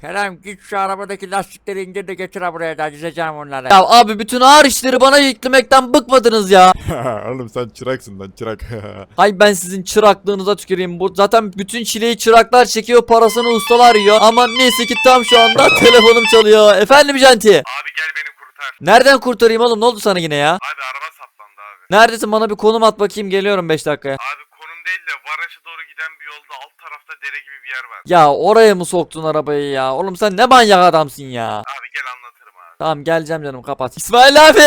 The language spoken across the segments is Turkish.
Kerem git şu arabadaki lastikleri indir de getir ha buraya da dizeceğim onları. Ya abi bütün ağır işleri bana yüklemekten bıkmadınız ya. Oğlum sen çıraksın lan çırak. Hay ben sizin çıraklığınıza tüküreyim. Bu zaten bütün çileyi çıraklar çekiyor, parasını ustalar yiyor. Ama neyse ki tam şu anda telefonum çalıyor. Efendim Janti. Abi gel beni kurtar. Nereden kurtarayım oğlum? Ne oldu sana yine ya? Abi araba saplandı abi. Neredesin? Bana bir konum at bakayım. Geliyorum 5 dakikaya. Abi değil de Varaş'a doğru giden bir yolda alt tarafta dere gibi bir yer var. Ya oraya mı soktun arabayı ya? Oğlum sen ne manyak adamsın ya. Abi gel abi. Tamam geleceğim canım kapat. İsmail abi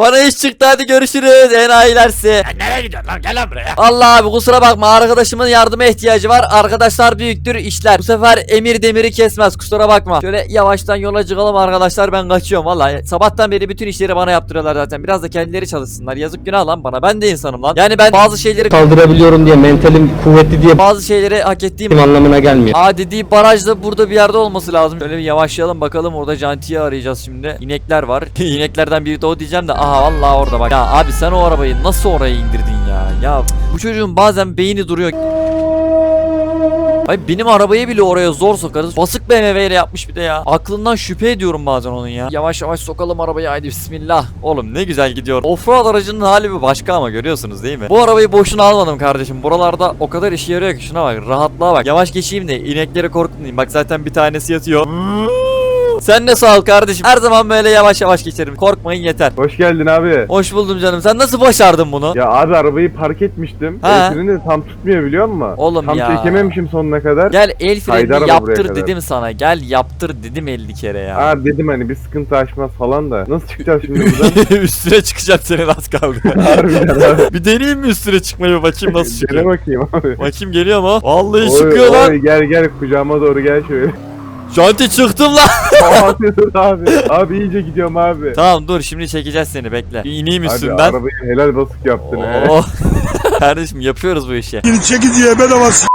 bana iş çıktı hadi görüşürüz enayilersi. Ya nereye gidiyorsun lan gel lan buraya. Allah abi kusura bakma arkadaşımın yardıma ihtiyacı var. Arkadaşlar büyüktür işler. Bu sefer emir demiri kesmez kusura bakma. Şöyle yavaştan yola çıkalım arkadaşlar ben kaçıyorum vallahi. Sabahtan beri bütün işleri bana yaptırıyorlar zaten. Biraz da kendileri çalışsınlar. Yazık günah lan bana. Ben de insanım lan. Yani ben bazı şeyleri kaldırabiliyorum diye mentalim kuvvetli diye bazı şeyleri hak ettiğim anlamına gelmiyor. Aa dediği baraj da burada bir yerde olması lazım. Şöyle bir yavaşlayalım bakalım orada Janti'yi arayacağız şimdi. İnekler var. İneklerden biri de o diyeceğim de aha vallahi orada bak. Ya abi sen o arabayı nasıl oraya indirdin ya? Ya bu çocuğun bazen beyni duruyor. Ay benim arabayı bile oraya zor sokarız. Basık BMW ile yapmış bir de ya. Aklından şüphe ediyorum bazen onun ya. Yavaş yavaş sokalım arabayı haydi bismillah. Oğlum ne güzel gidiyor. Offroad aracının hali bir başka ama görüyorsunuz değil mi? Bu arabayı boşuna almadım kardeşim. Buralarda o kadar işe yarıyor ki şuna bak. Rahatlığa bak. Yavaş geçeyim de inekleri korkutmayayım. Bak zaten bir tanesi yatıyor. Sen de sağ ol kardeşim. Her zaman böyle yavaş yavaş geçerim. Korkmayın yeter. Hoş geldin abi. Hoş buldum canım. Sen nasıl başardın bunu? Ya abi arabayı park etmiştim. Ha. El freni de tam tutmuyor biliyor musun? Oğlum tam ya. çekememişim sonuna kadar. Gel el buraya yaptır dedim sana. Gel yaptır dedim 50 kere ya. Aa dedim hani bir sıkıntı açmaz falan da. Nasıl çıkacağız şimdi buradan? üstüne çıkacağım senin az kaldı. Bir deneyeyim mi üstüne çıkmaya bakayım nasıl Dene çıkıyor. bakayım abi. bakayım geliyor mu? Vallahi Oy, çıkıyor lan. oy, gel gel kucağıma doğru gel şöyle. Janti çıktım lan. abi dur abi. Abi iyice gidiyorum abi. tamam dur şimdi çekeceğiz seni bekle. Bir ineyim Abi üstünden. arabayı helal basık yaptın he. Oo. Kardeşim yapıyoruz bu işi. Çeki diye bedavası.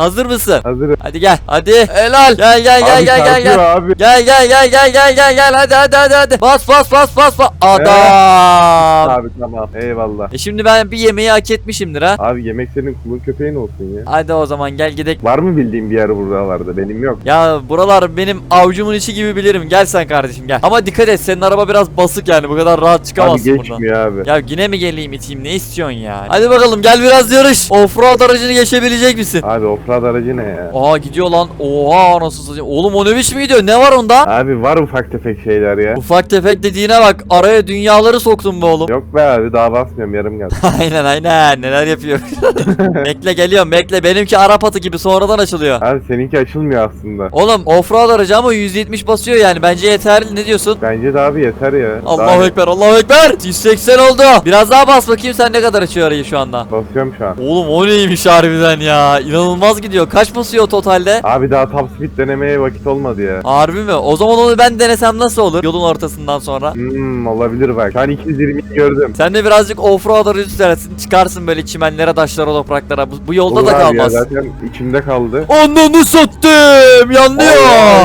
Hazır mısın? Hazırım. Hadi gel. Hadi. Helal. Gel gel gel abi gel gel gel. abi. Gel gel gel gel gel gel gel hadi hadi hadi hadi. Bas bas bas bas bas. Adam. Abi tamam eyvallah. E şimdi ben bir yemeği hak etmişimdir ha. Abi yemek senin kulun köpeğin olsun ya. Hadi o zaman gel gidelim. Var mı bildiğin bir yer buralarda? Benim yok. Ya buralar benim avucumun içi gibi bilirim. Gel sen kardeşim gel. Ama dikkat et senin araba biraz basık yani. Bu kadar rahat Abi çıkamazsın buradan. geçmiyor abi. Ya yine mi geleyim iteyim ne istiyorsun ya? Hadi bakalım gel biraz yarış. Offroad aracını geçebilecek misin? Abi offroad aracı ne ya? Aa gidiyor lan. Oha nasıl satayım. Oğlum o ne biçim gidiyor? Ne var onda? Abi var ufak tefek şeyler ya. Ufak tefek dediğine bak. Araya dünyaları soktun be oğlum. Yok be abi daha basmıyorum yarım geldi. aynen aynen. Neler yapıyor. bekle geliyorum bekle. Benimki Arap atı gibi sonradan açılıyor. Abi seninki açılmıyor aslında. Oğlum offroad aracı ama 170 basıyor yani. Bence yeterli. Ne diyorsun? Bence de abi yeter ya. Allahu Daha- ekber Allahu ekber 180 oldu Biraz daha bas bakayım sen ne kadar açıyor arayı şu anda Basıyorum şu an. Oğlum o neymiş harbiden ya İnanılmaz gidiyor kaç basıyor totalde Abi daha top speed denemeye vakit olmadı ya. Harbi mi o zaman onu ben denesem nasıl olur Yolun ortasından sonra Hmm olabilir bak. An 220'yi gördüm. Sen de birazcık offroad aracı sürersin Çıkarsın böyle çimenlere taşlara topraklara Bu, bu yolda Olur da abi kalmaz Ya, zaten içimde kaldı. Ananı sattım yanlıyor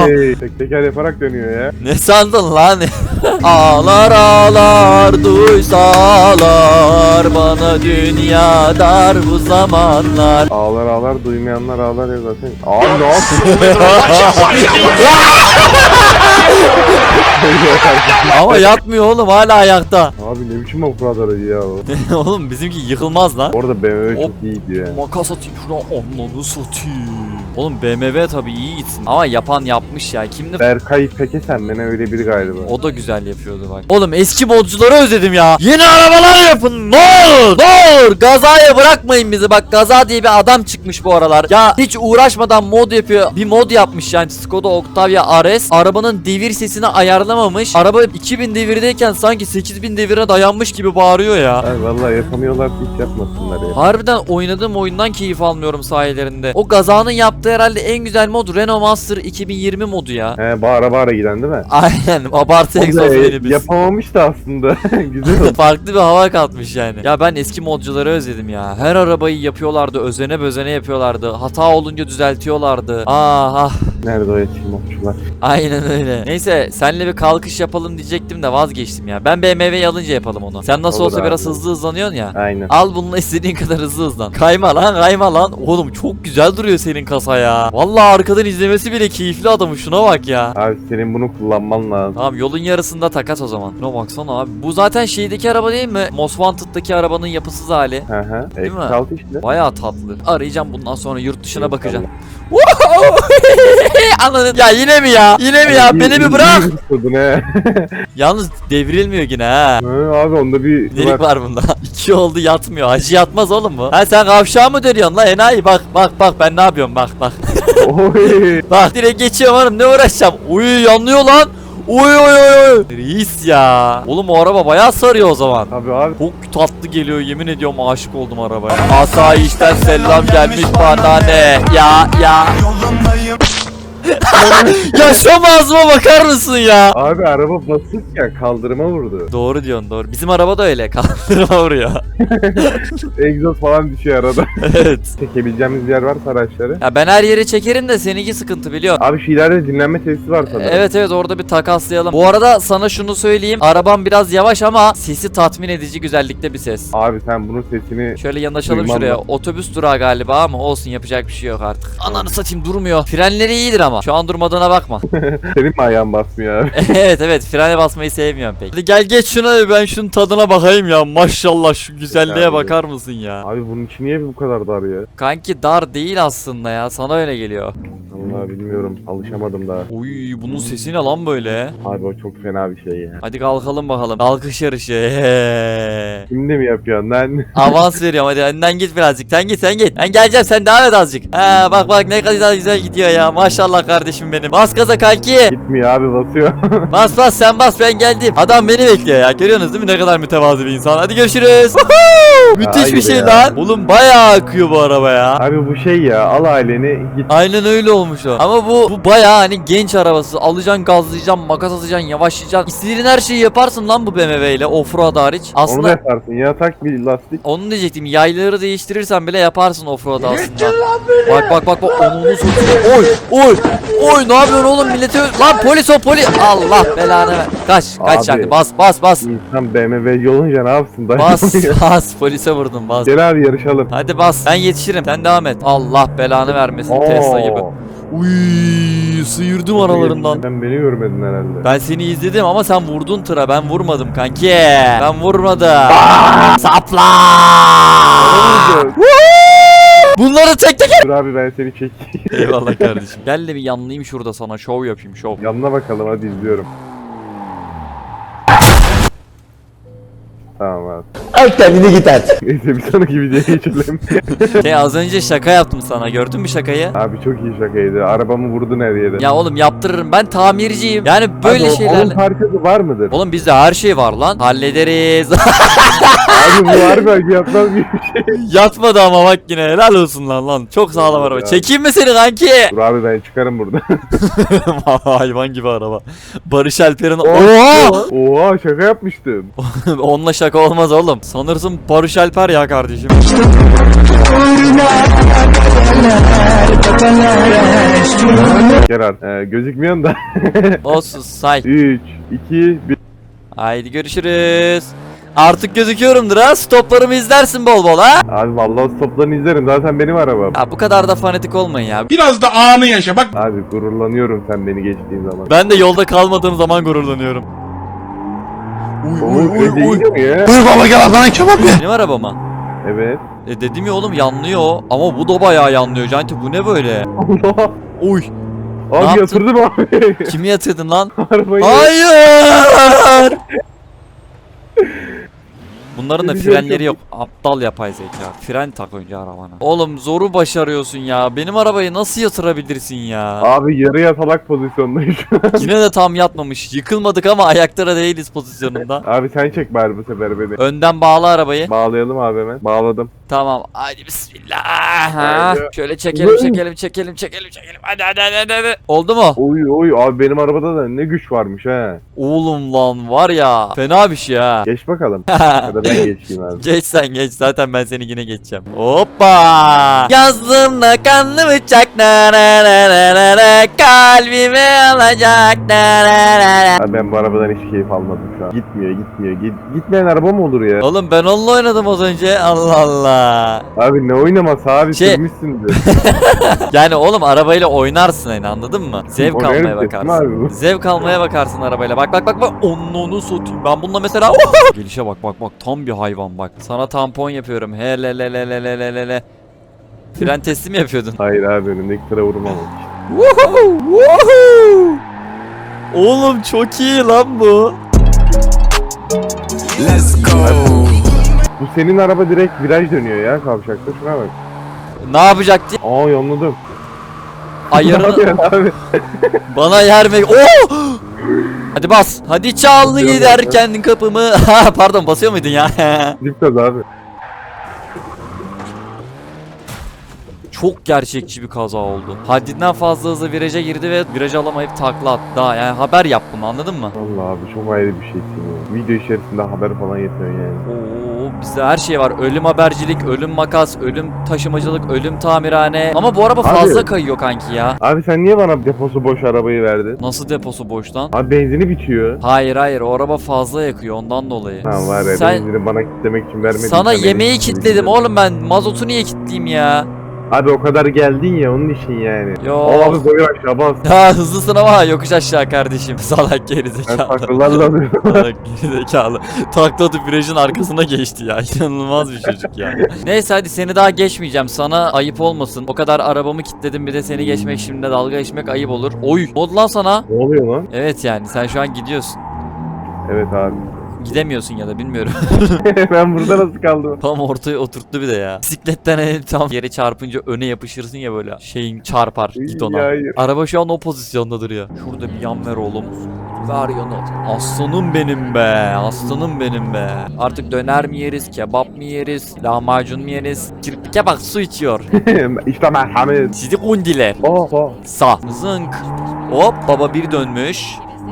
Ay, tek teker yaparak dönüyor ya. Ne sandın lan? Ağlar ağlar duysalar bana dünya dar bu zamanlar. Ağlar ağlar duymayanlar ağlar ya zaten. Abi ne yapıyorsun? Ama yatmıyor oğlum hala ayakta. abi ne biçim offroad aracı ya o. oğlum bizimki yıkılmaz lan. Orada BMW Hop. çok iyiydi ya. Makas atayım şuna ananı satayım. Oğlum BMW tabii iyi gitsin. Ama yapan yapmış ya. Kimdi? Berkay Pekesen beni öyle biri galiba. O da güzel yapıyordu bak. Oğlum eski modcuları özledim ya. Yeni arabalar yapın. Ne olur. Ne olur. Gazaya bırakmayın bizi. Bak Gaza diye bir adam çıkmış bu aralar. Ya hiç uğraşmadan mod yapıyor. Bir mod yapmış yani Skoda Octavia RS. Arabanın devir sesini ayarlamamış. Araba 2000 devirdeyken sanki 8000 devire dayanmış gibi bağırıyor ya. Ay vallahi yapamıyorlar hiç yapmasınlar ya. Harbiden oynadığım oyundan keyif almıyorum sayelerinde. O Gaza'nın yaptığı herhalde en güzel mod Renault Master 2020 modu ya. He bağıra bağıra giden değil mi? Aynen abartı egzoz O da, e, beni biz. Yapamamış da aslında. Güzel oldu. Farklı bir hava katmış yani. Ya ben eski modcuları özledim ya. Her arabayı yapıyorlardı, özene bözene yapıyorlardı. Hata olunca düzeltiyorlardı. Ah ah. Nerede o eski mopçular? Aynen öyle. Neyse senle bir kalkış yapalım diyecektim de vazgeçtim ya. Ben BMW'yi alınca yapalım onu. Sen nasıl Olur olsa biraz abi. hızlı hızlanıyorsun ya. Aynen. Al bununla istediğin kadar hızlı hızlan. Kayma lan kayma lan. Oğlum çok güzel duruyor senin kasa ya. Vallahi arkadan izlemesi bile keyifli adamı şuna bak ya. Abi senin bunu kullanman lazım. Tamam yolun yarısında takas o zaman. Şuna baksana abi. Bu zaten şeydeki araba değil mi? Most Wanted'daki arabanın yapısız hali. Hı hı. Değil mi? X6 işte. Bayağı tatlı. Arayacağım bundan sonra yurt dışına bakacağım. Anladın. Ya yine mi ya? Yine mi ya? Beni bir bırak. Tutun he. Yalnız devrilmiyor yine ha. Hı, abi onda bir Delik var bunda. İki oldu yatmıyor. Hacı yatmaz oğlum bu. Ha sen kavşağı mı dönüyorsun lan enayi? Bak bak bak ben ne yapıyorum bak bak. Oy. bak direkt geçiyorum hanım ne uğraşacağım. Uy yanlıyor lan. Uy uy uy uy. Reis ya. Oğlum o araba bayağı sarıyor o zaman. Abi abi. Çok tatlı geliyor yemin ediyorum aşık oldum arabaya. Asayişten selam gelmiş bana ne? Ya ya. Ya şu ağzıma bakar mısın ya? Abi araba basık ya kaldırıma vurdu. Doğru diyorsun doğru. Bizim araba da öyle kaldırma vuruyor. Egzoz falan düşüyor arada. evet. Çekebileceğimiz yer varsa araçları. Ya ben her yere çekerim de seninki sıkıntı biliyorsun. Abi şu ileride dinlenme tesisi var sanırım. Evet evet orada bir takaslayalım. Bu arada sana şunu söyleyeyim. Arabam biraz yavaş ama sesi tatmin edici güzellikte bir ses. Abi sen bunun sesini Şöyle yanaşalım şuraya. Otobüs durağı galiba ama olsun yapacak bir şey yok artık. Ananı satayım durmuyor. Frenleri iyidir ama. Şu an durmadığına bakma. senin mi ayağın basmıyor abi? evet evet frene basmayı sevmiyorum pek. Hadi gel geç şuna ben şunun tadına bakayım ya. Maşallah şu güzelliğe Abi. bakar mısın ya? Abi bunun içi niye bu kadar dar ya? Kanki dar değil aslında ya. Sana öyle geliyor. Allah bilmiyorum. Alışamadım daha. Uy bunun sesi ne lan böyle? Abi o çok fena bir şey ya. Hadi kalkalım bakalım. Kalkış yarışı. Eee. Şimdi mi yapıyorsun lan? Avans veriyorum hadi önden git birazcık. Sen git sen git. Ben geleceğim sen devam et azıcık. Ha bak bak ne kadar güzel gidiyor ya. Maşallah kardeşim benim. Bas gaza kanki. Gitmiyor abi basıyor. Bas bas sen bas ben geldim. Adam beni bekliyor ya. Görüyorsunuz değil mi ne kadar mütevazı bir insan. Hadi görüşürüz. Woohoo! Müthiş bir şey ya. lan. Oğlum bayağı akıyor bu araba ya. abi bu şey ya al aileni git. Aynen öyle olmuş o. Ama bu bu bayağı hani genç arabası. Alacaksın, gazlayacaksın, makas atacaksın, yavaşlayacaksın. İstediğin her şeyi yaparsın lan bu BMW ile offroad hariç. Onu da Aslında yaparsın. Ya tak bir lastik. onu diyecektim. Yayları değiştirirsen bile yaparsın offroad aslında. Bak bak bak bak onu onu. Oy oy oy ne yapıyorsun oğlum milleti öl- Lan polis o polis. Allah belanı ver. Kaç kaç Abi. şarkı bas bas bas. İnsan BMW olunca ne yapsın? Bas bas polise vurdum bas. Gel abi yarışalım. Hadi bas ben yetişirim sen devam et. Allah belanı vermesin Tesla gibi. Oo. Uy sıyırdım aralarından. Sen beni görmedin herhalde. Ben seni izledim ama sen vurdun tıra ben vurmadım kanki. Ben vurmadım. Sapla. Oldu. Bunları tek tek Dur abi ben seni çekeyim. Eyvallah kardeşim. Gel de bir yanlayayım şurada sana şov yapayım şov. Yanına bakalım hadi izliyorum. Tamam abi. Al kendini git artık. Neyse bir sonraki videoya geçelim. Şey az önce şaka yaptım sana gördün mü şakayı? abi çok iyi şakaydı. Arabamı vurdun her yere. Ya oğlum yaptırırım ben tamirciyim. Yani böyle Abi o- Onun şeylerle. parçası var mıdır? Oğlum bizde her şey var lan. Hallederiz. abi bu var belki yapmaz bir şey. Yatmadı ama bak yine helal olsun lan lan. Çok sağlam araba. Ya. Çekeyim mi seni kanki? Dur abi ben çıkarım burada. Hayvan gibi araba. Barış Alper'in Oha! Oha şaka yapmıştım. Onunla şaka olmaz oğlum. Sanırsın Barış Alper ya kardeşim. Gerard e, gözükmüyorsun da. Olsun say. 3, 2, 1. Haydi görüşürüz. Artık gözüküyorumdur ha. Stoplarımı izlersin bol bol ha. Abi vallahi stoplarını izlerim zaten benim arabam. Ha bu kadar da fanatik olmayın ya. Biraz da anı yaşa bak. Abi gururlanıyorum sen beni geçtiğin zaman. Ben de yolda kalmadığım zaman gururlanıyorum. Uy uy uy uy. Buyur baba gel bana kebap ye. Benim arabama. Evet. E dedim ya oğlum yanlıyor o. ama bu da bayağı yanlıyor. Canti bu ne böyle? Allah. Uy. Ne Abi yaptın? yatırdım abi. Kimi yatırdın lan? Arabayı. Hayır. Bunların da Bir şey frenleri yok. yok. Aptal yapay zeka. Fren tak önce arabana. Oğlum zoru başarıyorsun ya. Benim arabayı nasıl yatırabilirsin ya? Abi yarı yatalak pozisyondayım şu an. Yine de tam yatmamış. Yıkılmadık ama ayaklara değiliz pozisyonunda. Abi sen çek bari bu sefer beni. Önden bağla arabayı. Bağlayalım abi hemen. Bağladım. Tamam hadi bismillah. Ha. Şöyle çekelim çekelim çekelim çekelim çekelim. Hadi hadi hadi hadi. Oldu mu? Oy oy abi benim arabada da ne güç varmış ha. Oğlum lan var ya. Fena bir şey ha. Geç bakalım. ya da ben geçeyim abi. Geç sen geç zaten ben seni yine geçeceğim. Hoppa! Yazdığımda kanlı bıçak na na na na na na kalbimi alacak na na na na. Abi ben bu arabadan hiç keyif almadım şu an. Gitmiyor gitmiyor. Git, gitmeyen araba mı olur ya? Oğlum ben onunla oynadım az önce. Allah Allah. Abi ne oynaması abi Şey- sürmüşsündür. Yani oğlum arabayla oynarsın yani anladın mı? Zevk Oynarım almaya bakarsın. abi bu. Zevk almaya bakarsın arabayla. Bak bak bak bak. Onun onu satayım. Ben bununla mesela Gelişe bak bak bak. Tam bir hayvan bak. Sana tampon yapıyorum. Hele le le le le le le le. Fren testi mi yapıyordun? Hayır abi önündeki tıra vurmamak. Woohoo! Woohoo! Oğlum çok iyi lan bu. Bu senin araba direkt viraj dönüyor ya kavşakta şuna bak. Ne yapacak diye Aa yonladım. Ne ayarını yapıyorsun abi? bana yer mi? Oo! Hadi bas. Hadi çal Basıyorum giderken kapımı. Ha pardon basıyor muydun ya? Dip gaz abi. Çok gerçekçi bir kaza oldu. Haddinden fazla hızlı viraja girdi ve virajı alamayıp takla attı. Daha yani haber yap bunu anladın mı? Vallahi abi çok ayrı bir şeysin ya. Video içerisinde haber falan yapıyorsun yani. Oo bizde her şey var. Ölüm habercilik, ölüm makas, ölüm taşımacılık, ölüm tamirhane. Ama bu araba Abi. fazla kayıyor kanki ya. Abi sen niye bana deposu boş arabayı verdin? Nasıl deposu boş lan? Abi benzini bitiyor. Hayır hayır o araba fazla yakıyor ondan dolayı. Ha var ya Sen benzini bana kitlemek için vermedin. sana yemeği kitledim oğlum ben mazotu niye kitleyeyim ya? Abi o kadar geldin ya onun için yani. Yo. Abi boyu aşağı bas. Ya hızlısın ama yokuş aşağı kardeşim. Salak Ben gerizekalı. taklalarla alıyorum. Salak gerizekalı. Takladı virajın arkasına geçti ya. İnanılmaz bir çocuk ya. Neyse hadi seni daha geçmeyeceğim. Sana ayıp olmasın. O kadar arabamı kitledim bir de seni geçmek şimdi de dalga geçmek ayıp olur. Oy. Oldu lan sana. ne oluyor lan? Evet yani sen şu an gidiyorsun. Evet abi. Gidemiyorsun ya da bilmiyorum. ben burada nasıl kaldım? Tam ortaya oturttu bir de ya. Bisikletten tam yere çarpınca öne yapışırsın ya böyle. Şeyin çarpar gidona. hayır. Araba şu an o pozisyonda duruyor. Şurada bir yan ver oğlum. Ver yanı. Aslanım benim be. Aslanım benim be. Artık döner mi yeriz, kebap mı yeriz, lahmacun mu yeriz? Kirpike bak su içiyor. işte merhamet. Sizi kundiler. Oh oh. Sağ. Zınk. Hop baba bir dönmüş.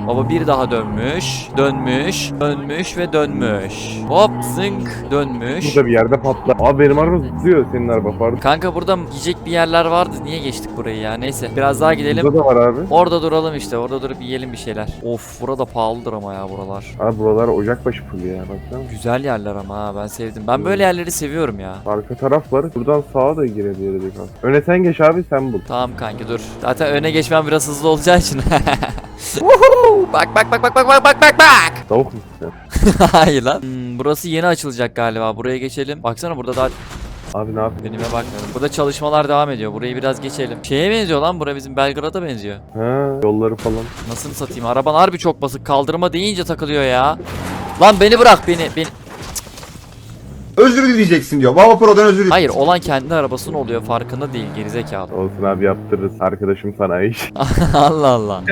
Baba bir daha dönmüş. Dönmüş. Dönmüş ve dönmüş. Hop zınk. Dönmüş. Burada bir yerde patla. Abi benim araba zıplıyor senin araba pardon. Kanka burada yiyecek bir yerler vardı. Niye geçtik burayı ya? Neyse biraz daha gidelim. Burada da var abi. Orada duralım işte. Orada durup yiyelim bir şeyler. Of burada pahalıdır ama ya buralar. Abi buralar ocakbaşı full ya baksana. Güzel yerler ama ha ben sevdim. Ben böyle yerleri seviyorum ya. Arka taraf var. Buradan sağa da girebiliriz. Öne sen geç abi sen bul. Tamam kanki dur. Zaten öne geçmem biraz hızlı olacağı için. Woohoo! bak bak bak bak bak bak bak bak bak. Tavuk sen? Hayır lan. Hmm, burası yeni açılacak galiba. Buraya geçelim. Baksana burada daha Abi ne yapıyorsun? benime bakmıyorum. Burada çalışmalar devam ediyor. Burayı biraz geçelim. Şeye benziyor lan. Bura bizim Belgrad'a benziyor. Ha yolları falan. Nasıl satayım? Araban harbi çok basık. Kaldırma deyince takılıyor ya. Lan beni bırak beni. beni. Özür dileyeceksin diyor. Baba Pro'dan özür Hayır olan kendi arabasının oluyor. Farkında değil. Gerizekalı. Olsun abi yaptırırız. Arkadaşım sana iş. Allah Allah.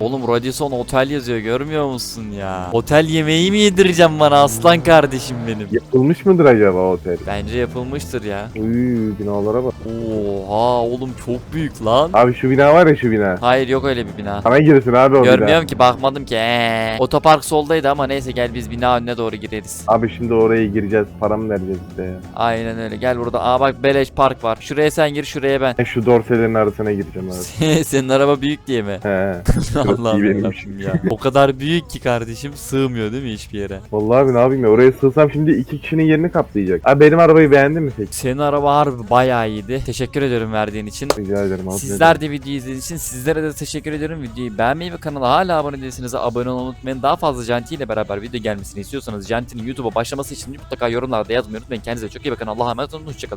Oğlum Radisson otel yazıyor. Görmüyor musun ya? Otel yemeği mi yedireceğim bana aslan kardeşim benim? Yapılmış mıdır acaba otel? Bence yapılmıştır ya. Uy binalara bak. Oha oğlum çok büyük lan. Abi şu bina var ya şu bina. Hayır yok öyle bir bina. Sana girsin abi o bina. Görmüyorum ki bakmadım ki. Ee. Otopark soldaydı ama neyse gel biz bina önüne doğru gireriz. Abi şimdi oraya gireceğiz. Para mı vereceğiz ya? Aynen öyle. Gel burada. Aa bak beleş park var. Şuraya sen gir şuraya ben. Ben şu dorselerin arasına gireceğim abi. Senin araba büyük diye mi? He. Allah'ım iyi ya. O kadar büyük ki kardeşim sığmıyor değil mi hiçbir yere? Vallahi abi ne yapayım ya oraya sığsam şimdi iki kişinin yerini kaplayacak. Abi benim arabayı beğendin mi peki? Senin araba harbi bayağı iyiydi. Teşekkür ediyorum verdiğin için. Rica ederim abi. Sizler de videoyu izlediğiniz için sizlere de teşekkür ediyorum. Videoyu beğenmeyi ve kanala hala abone değilseniz abone olmayı unutmayın. Daha fazla Janti ile beraber video gelmesini istiyorsanız Janti'nin YouTube'a başlaması için mutlaka yorumlarda yazmayı unutmayın. Kendinize çok iyi bakın. Allah'a emanet olun. Hoşçakalın.